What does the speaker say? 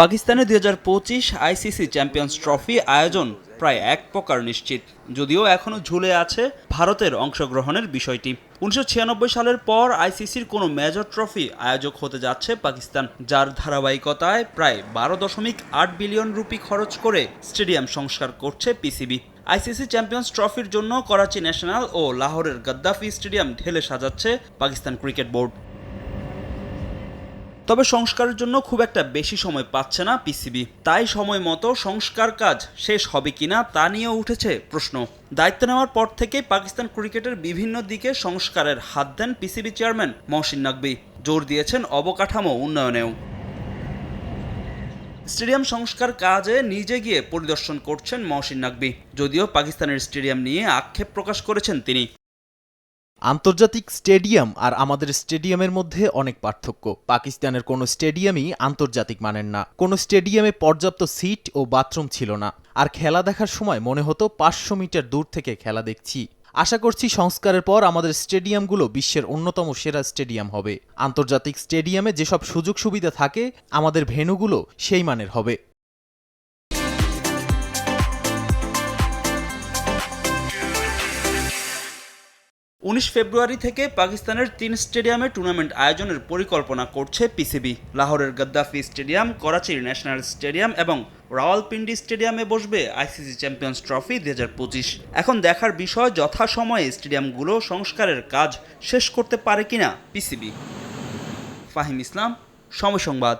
পাকিস্তানে দুই হাজার পঁচিশ আইসিসি চ্যাম্পিয়ন্স ট্রফি আয়োজন প্রায় এক প্রকার নিশ্চিত। যদিও এখনও ঝুলে আছে ভারতের অংশগ্রহণের বিষয়টি। উনিশশো ছিয়ানব্বই সালের পর আইসিসির কোনো মেজর ট্রফি আয়োজক হতে যাচ্ছে পাকিস্তান, যার ধারাবাহিকতায় প্রায় বারো দশমিক আট বিলিয়ন রুপি খরচ করে স্টেডিয়াম সংস্কার করছে পিসিবি। আইসিসি চ্যাম্পিয়ন্স ট্রফির জন্য করাচি ন্যাশনাল ও লাহোরের গাদ্দাফি স্টেডিয়াম ঢেলে সাজাচ্ছে পাকিস্তান ক্রিকেট বোর্ড। তবে সংস্কারের জন্য খুব একটা বেশি সময় পাচ্ছে না পিসিবি। তাই সময় মতো সংস্কার কাজ শেষ হবে কিনা তা নিয়েও উঠেছে প্রশ্ন। দায়িত্ব নেওয়ার পর থেকেই পাকিস্তান ক্রিকেটের বিভিন্ন দিকে সংস্কারের হাত দেন পিসিবি চেয়ারম্যান মহসিন নাকবি জোর দিয়েছেন অবকাঠামো উন্নয়নেও। স্টেডিয়াম সংস্কার কাজে নিজে গিয়ে পরিদর্শন করছেন মহসিন নাকবি যদিও পাকিস্তানের স্টেডিয়াম নিয়ে আক্ষেপ প্রকাশ করেছেন তিনি। আন্তর্জাতিক স্টেডিয়াম আর আমাদের স্টেডিয়ামের মধ্যে অনেক পার্থক্য। পাকিস্তানের কোনো স্টেডিয়ামই আন্তর্জাতিক মানের না। কোনো স্টেডিয়ামে পর্যাপ্ত সিট ও বাথরুম ছিল না। আর খেলা দেখার সময় মনে হতো পাঁচশো মিটার দূর থেকে খেলা দেখছি। আশা করছি সংস্কারের পর আমাদের স্টেডিয়ামগুলো বিশ্বের অন্যতম সেরা স্টেডিয়াম হবে। আন্তর্জাতিক স্টেডিয়ামে যেসব সুযোগ সুবিধা থাকে, আমাদের ভেন্যুগুলো সেই মানের হবে। উনিশ ফেব্রুয়ারি থেকে পাকিস্তানের তিন স্টেডিয়ামে টুর্নামেন্ট আয়োজনের পরিকল্পনা করছে পিসিবি। লাহোরের গদ্দাফি স্টেডিয়াম করাচির ন্যাশনাল স্টেডিয়াম এবং রাওয়ালপিন্ডি স্টেডিয়ামে বসবে আইসিসি চ্যাম্পিয়ন্স ট্রফি দু হাজার পঁচিশ। এখন দেখার বিষয়, যথাসময়ে স্টেডিয়ামগুলো সংস্কারের কাজ শেষ করতে পারে কিনা পিসিবি। ফাহিম ইসলাম, সময় সংবাদ।